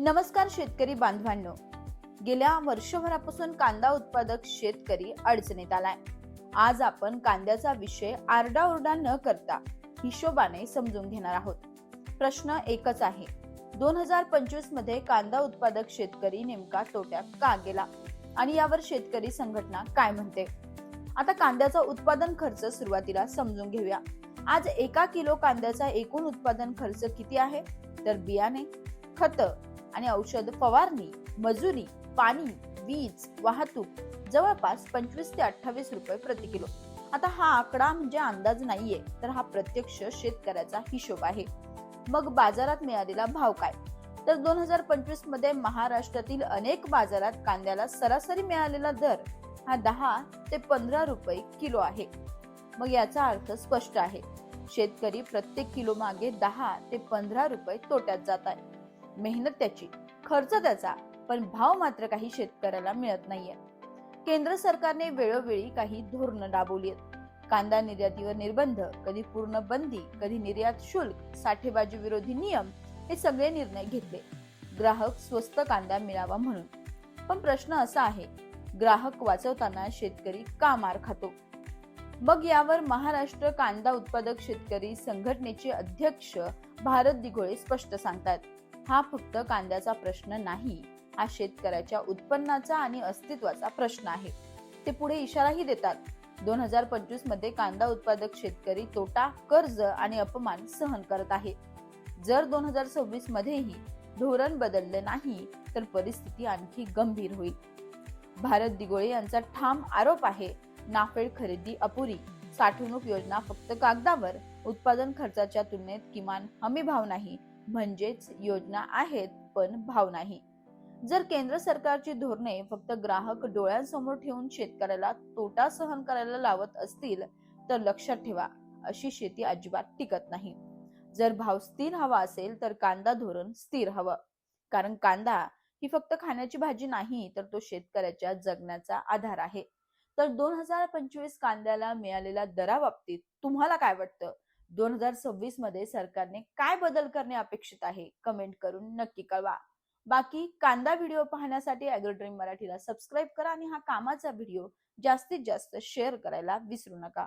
नमस्कार शेतकरी बांधवांनो. गेल्या वर्षभरापासून कांदा उत्पादक शेतकरी अडचणीत आलाय. आज आपण कांद्याचा विषय आरडाओरडा न करता हिशोबाने समजून घेणार आहोत. प्रश्न एकच आहे दोन हजार पंचवीसमध्ये कांदा उत्पादक शेतकरी नेमका तोट्यात का गेला? आणि यावर शेतकरी संघटना काय म्हणते? आता कांद्याचा उत्पादन खर्च सुरुवातीला समजून घेऊया. आज एका किलो कांद्याचा एकूण उत्पादन खर्च किती आहे? तर बियाणे खत आणि औषध फवारणी मजुरी पाणी वीज वाहतूक जवळपास पंचवीस ते अठ्ठावीस रुपये प्रति किलो. आता हा आकडा म्हणजे अंदाज नाहीये तर हा प्रत्यक्ष शेतकऱ्याचा हिशोब आहे. मग बाजारात मिळालेला भाव काय? तर दोन हजार पंचवीसमध्ये महाराष्ट्रातील अनेक बाजारात कांद्याला सरासरी मिळालेला दर हा दहा ते पंधरा रुपये किलो आहे. मग याचा अर्थ स्पष्ट आहे. शेतकरी प्रत्येक किलो मागे दहा ते पंधरा रुपये तोट्यात जात आहे. मेहनत त्याची खर्च त्याचा पण भाव मात्र काही शेतकऱ्याला मिळत नाहीये. केंद्र सरकारने वेळोवेळी काही धोरणं राबवली आहेत. कांदा निर्यातीवर निर्बंध कधी पूर्ण बंदी कधी निर्यात शुल्क साठेबाजी विरोधी नियम हे सगळे निर्णय घेतले. ग्राहक स्वस्त कांदा मिळावा म्हणून. पण प्रश्न असा आहे ग्राहक वाचवताना शेतकरी का मार खातो? मग यावर महाराष्ट्र कांदा उत्पादक शेतकरी संघटनेचे अध्यक्ष भारत दिघोळे स्पष्ट सांगतात हा फक्त कांद्याचा प्रश्न नाही हा शेतकऱ्याच्या उत्पन्नाचा आणि अस्तित्वाचा प्रश्न आहे. ते पुढे इशाराही देतात. दोन हजार पंचवीसमध्ये कांदा उत्पादक शेतकरी तोटा कर्ज आणि अपमान सहन करत आहे. जर दोन हजार सव्वीस मध्येही धोरण बदलले नाही तर परिस्थिती आणखी गंभीर होईल. भारत दिगोळे यांचा ठाम आरोप आहे नाफेड खरेदी अपुरी साठवणूक योजना फक्त कागदावर उत्पादन खर्चाच्या तुलनेत किमान हमी भाव नाही म्हणजेच योजना आहेत पण भाव नाही. जर केंद्र सरकारची धोरणे फक्त ग्राहक डोळ्यांसमोर ठेवून शेतकऱ्याला तोटा सहन करायला लावत असतील तर लक्षात ठेवा अशी शेती अजिबात टिकत नाही. जर भाव स्थिर हवा असेल तर कांदा धोरण स्थिर हवं. कारण कांदा ही फक्त खाण्याची भाजी नाही तर तो शेतकऱ्याच्या जगण्याचा आधार आहे. तर दोन हजार पंचवीस कांद्याला मिळालेल्या दराबाबतीत तुम्हाला काय वाटतं? दोन हजार सव्वीसमध्ये सरकारने काय बदल करणे अपेक्षित आहे? कमेंट करून नक्की कळवा. बाकी कांदा व्हिडिओ पाहण्यासाठी अॅग्रोड्रीम मराठीला सबस्क्राईब करा आणि हा कामाचा व्हिडिओ जास्तीत जास्त शेअर करायला विसरू नका.